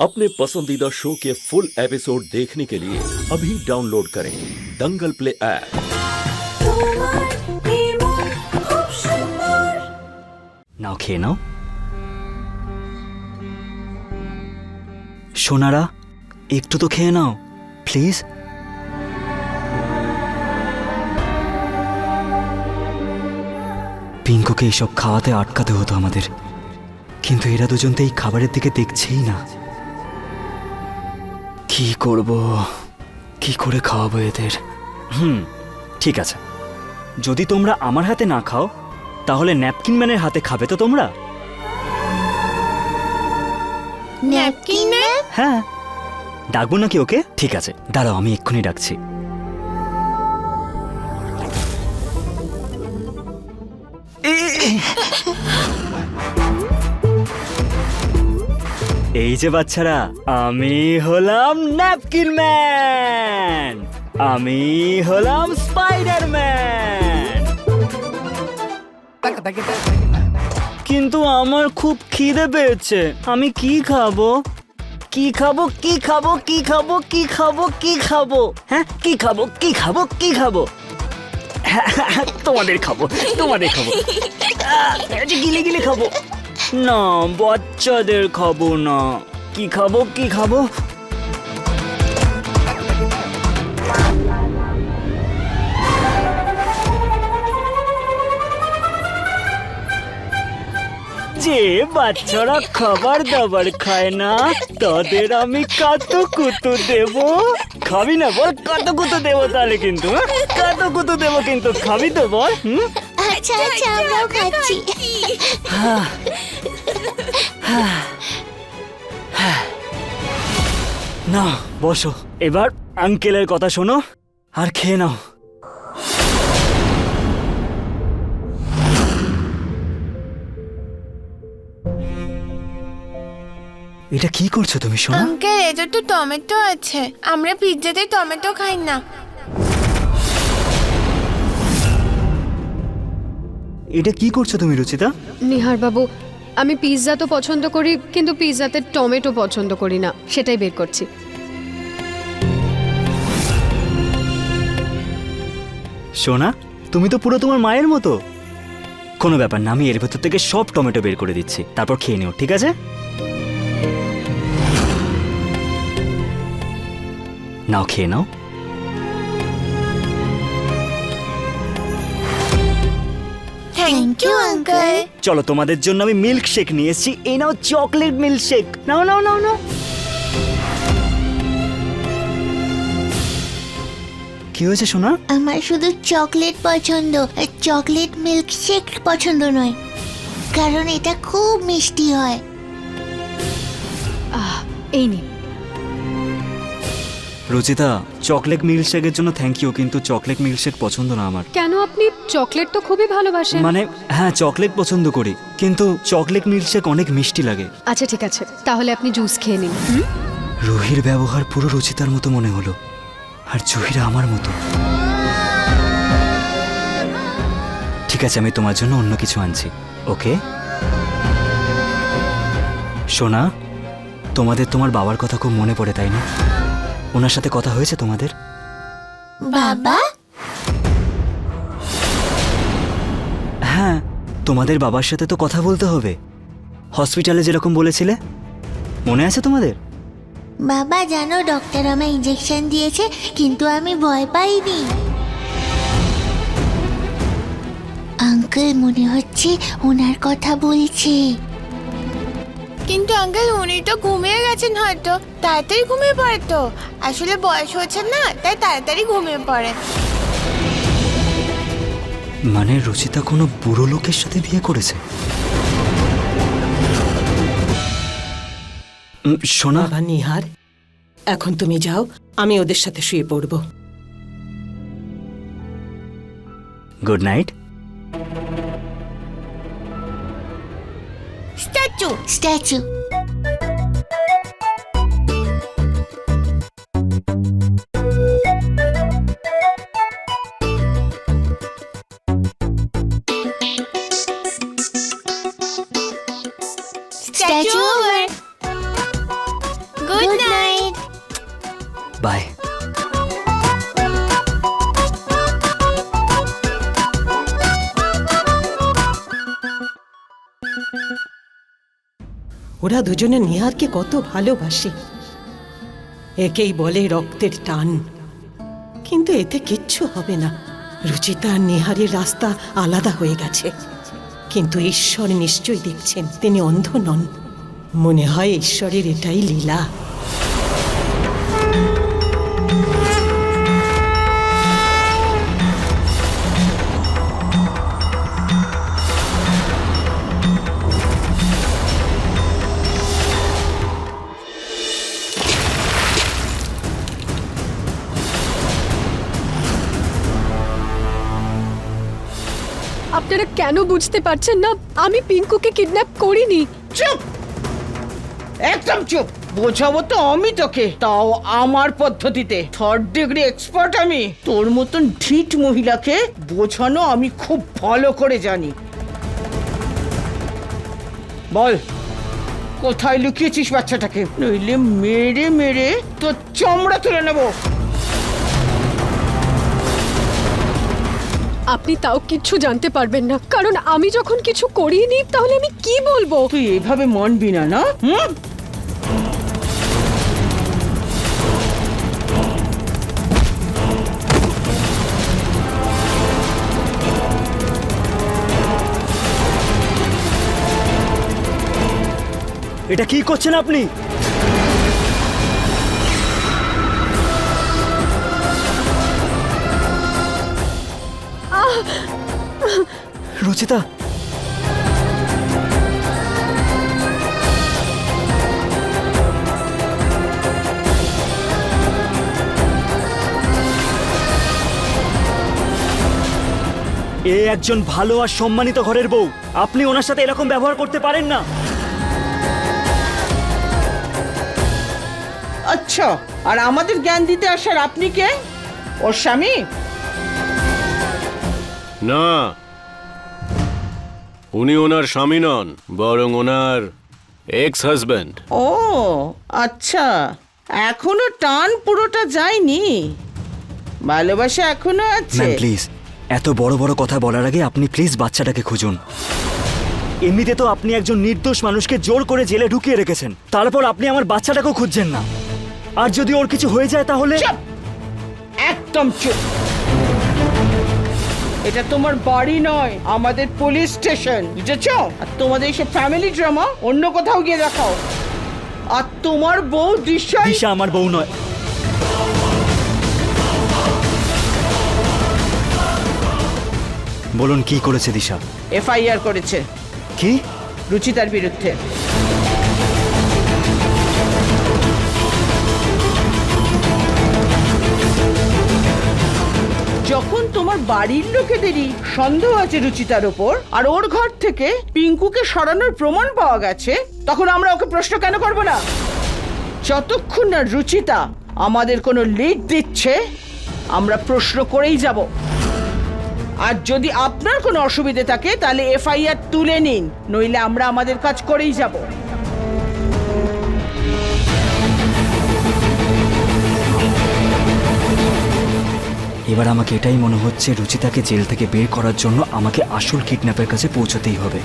अपने पसंदीदा शो के फुल एपिसोड देखने के लिए अभी डाउनलोड करें दंगल प्ले ऐप তোমার নির্মল খুব সুন্দর নাও খেয়ে নাও সোনারা একটু তো খেয়ে নাও প্লিজ পিঙ্কুকে এইসব খাওয়াতে আটকাতে হতো আমাদের কিন্তু এরা দুজন তো এই খাবারের দিকে দেখছেই না কি করব? কি করে খাওয়াবো এদের? হুম ঠিক আছে। যদি তোমরা আমার হাতে না খাও তাহলে ন্যাপকিন ম্যানের হাতে খাবে তো তোমরা? ন্যাপকিন হ্যাঁ। ডাকবো নাকি ওকে? ঠিক আছে দাঁড়াও আমি এক্ষুনি ডাকছি। এই যে বাচ্চারা, আমি হলাম ন্যাপকিন ম্যান। আমি হলাম স্পাইডার ম্যান কিন্তু আমার খুব খিদে পেয়েছে। আমি কি খাব? কি খাব? কি খাব? কি খাব? কি খাব? কি খাব? হ্যাঁ? কি খাব? কি খাব? কি খাব? তোমাদের খাব তোমাদের খাব। এই যে গিলে গিলে খাব। না বাচ্চাদের খাব না। কি খাব কি খাব? যে বাচ্চারা খাবার দাবার খায় না তাদের আমি কত কুতু দেব। খাবি না বল? কত কুতু দেবো তাহলে কিন্তু হ্যাঁ? কত কুতু দেবো কিন্তু। খাবি তো বল হুম? আচ্ছা আচ্ছা আমরাও খাচ্ছি। না বসো। এবার আঙ্কেলের কথা শোনো আর খেয়ে নাও। এটা কি করছ তুমি সোনা আঙ্কেল এটা তো টমেটো আছে। আমরা পিৎজাতে টমেটো খাই না। এটা কি করছ তুমি রুচিতা? নিহার বাবু আমি পিৎজা তো পছন্দ করি, কিন্তু পিৎজাতে টমেটো পছন্দ করি না। সেটাই বের করছি। সোনা, তুমি তো পুরো তোমার মায়ের মতো। কোনো ব্যাপার না, আমি এর ভেতর থেকে সব টমেটো বের করে দিচ্ছি। তারপর খেয়ে নিও, ঠিক আছে? নাও, খেয়ে নাও। থ্যাংক ইউ আঙ্কেল চলো তোমাদের জন্য আমি মিল্ক শেক নিয়ে এসেছি। এই নাও চকলেট মিল্ক শেক নাও নাও নাও নাও। কি হয়েছে সোনা? আমার শুধু চকলেট পছন্দ চকলেট মিল্ক শেক পছন্দ নয়। কারণ এটা খুব মিষ্টি হয়। আহ এই নিন। রুচিতা চকলেট মিল্কশেকের জন্য থ্যাংক ইউ কিন্তু চকলেট মিল্কশেক পছন্দ না আমার। কেন? আপনি চকলেট তো খুবই ভালোবাসেন। মানে হ্যাঁ চকলেট পছন্দ করি কিন্তু চকলেট মিল্ক শেক অনেক মিষ্টি লাগে। আচ্ছা ঠিক আছে। তাহলে আপনি জুস খেয়ে নিন? রুহির ব্যবহার পুরো রুচিতার মতো মনে হলো আর জহিরা আমার মতো। ঠিক আছে আমি তোমার জন্য অন্য কিছু আনছি ওকে? সোনা তোমাদের তোমার বাবার কথা খুব মনে পড়ে তাই না? ওনার সাথে কথা হয়েছে তোমাদের? বাবা? হ্যাঁ তোমাদের বাবার সাথে তো কথা বলতে হবে। হসপিটালে যেরকম বলেছিলে। মনে আছে তোমাদের? বাবা জানো ডক্টর আমায় ইঞ্জেকশন দিয়েছে কিন্তু আমি ভয় পাইনি। আঙ্কেল মনে হচ্ছে ওনার কথা বলছে। কিন্তু আঙ্কেল উনি তো ঘুমিয়ে গেছেন হয়তো। তাড়াতাড়ি ঘুমিয়ে পড়ে তো। আসলে বয়স হচ্ছে না তাই তাড়াতাড়ি ঘুমিয়ে পড়ে। মানে রুচিতা কোনো বুড়ো লোকের সাথে বিয়ে করেছে? সোনা? বাবা নিহার এখন তুমি যাও আমি ওদের সাথে শুয়ে পড়ব। Good night Statue. Statue. ওরা দুজনে নেহারকে কত ভালোবাসে। একেই বলে রক্তের টান। কিন্তু এতে কিচ্ছু হবে না। রুচিতা আর নিহারের রাস্তা আলাদা হয়ে গেছে। কিন্তু ঈশ্বর নিশ্চয়ই দেখছেন, তিনি অন্ধ নন। মনে হয় ঈশ্বরের এটাই লীলা। আপনারা কেন বুঝতে পারছেন না? আমি পিঙ্কুকে কিডন্যাপ করিনি। চুপ! একদম চুপ! বোঝাবো তো আমি তোকে। তাও আমার পদ্ধতিতে। থার্ড ডিগ্রি এক্সপার্ট আমি। তোর মতন ঢিট মহিলাকে বোঝানো আমি খুব ভালো করে জানি। বল, কোথায় লুকিয়েছিস বাচ্চাটাকে? নইলে মেরে মেরে তোর চামড়া তুলে নেব। আপনি তাও কিচ্ছু জানতে পারবেন না। কারণ আমি যখন কিছু করিনি তাহলে আমি কি বলব? তুই এভাবে মানবি না না? হুম? এটা কি করছেন আপনি? রুচিতা? এ একজন ভালো আর সম্মানিত ঘরের বউ। আপনি ওনার সাথে এরকম ব্যবহার করতে পারেন না। আচ্ছা আর আমাদের জ্ঞান দিতে আসার আপনি কে? ওর স্বামী? না উনি ওনার স্বামী নন বরং ওনার এক্স হাজব্যান্ড ও আচ্ছা। এখনও টান পুরোটা যায়নি। ভালোবাসা এখনও আছে। ম্যাম প্লিজ এত বড় বড় কথা বলার আগে আপনি প্লিজ বাচ্চাটাকে খুঁজুন। এমনিতে তো আপনি একজন নির্দোষ মানুষকে জোর করে জেলে ঢুকিয়ে রেখেছেন। তারপর আপনি আমার বাচ্চাটাকেও খুঁজছেন না। আর যদি ওর কিছু হয়ে যায় তাহলে একদম চুপ! এটা তোমার বাড়ি নয় আমাদের পুলিশ স্টেশন বুঝেছ? আর তোমাদের এইসব ফ্যামিলি ড্রামা অন্য কোথাও গিয়ে দেখাও। আর তোমার বউ দৃশ্য দিশা আমার বউ নয়। বলুন কি করেছে দিশা? এফআইআর করেছে। কি? রুচিতার বিরুদ্ধে। যখন তোমার বাড়ির লোকেদেরই সন্দেহ আছে রুচিতার ওপর, আর ওর ঘর থেকে পিঙ্কুকে সরানোর প্রমাণ পাওয়া গেছে, তখন আমরা ওকে প্রশ্ন কেন করব না? যতক্ষণ না রুচিতা আমাদের কোনো লিড দিচ্ছে, আমরা প্রশ্ন করেই যাব। আর যদি আপনার কোনো অসুবিধে থাকে, তাহলে এফআইআর তুলে নিন, নইলে আমরা আমাদের কাজ করেই যাব। এবার আমাকে এটাই মনে হচ্ছে, রুচিতাকে জেল থেকে বের করার জন্য আমাকে আসল কিডন্যাপের কাছে পৌঁছতেই হবে।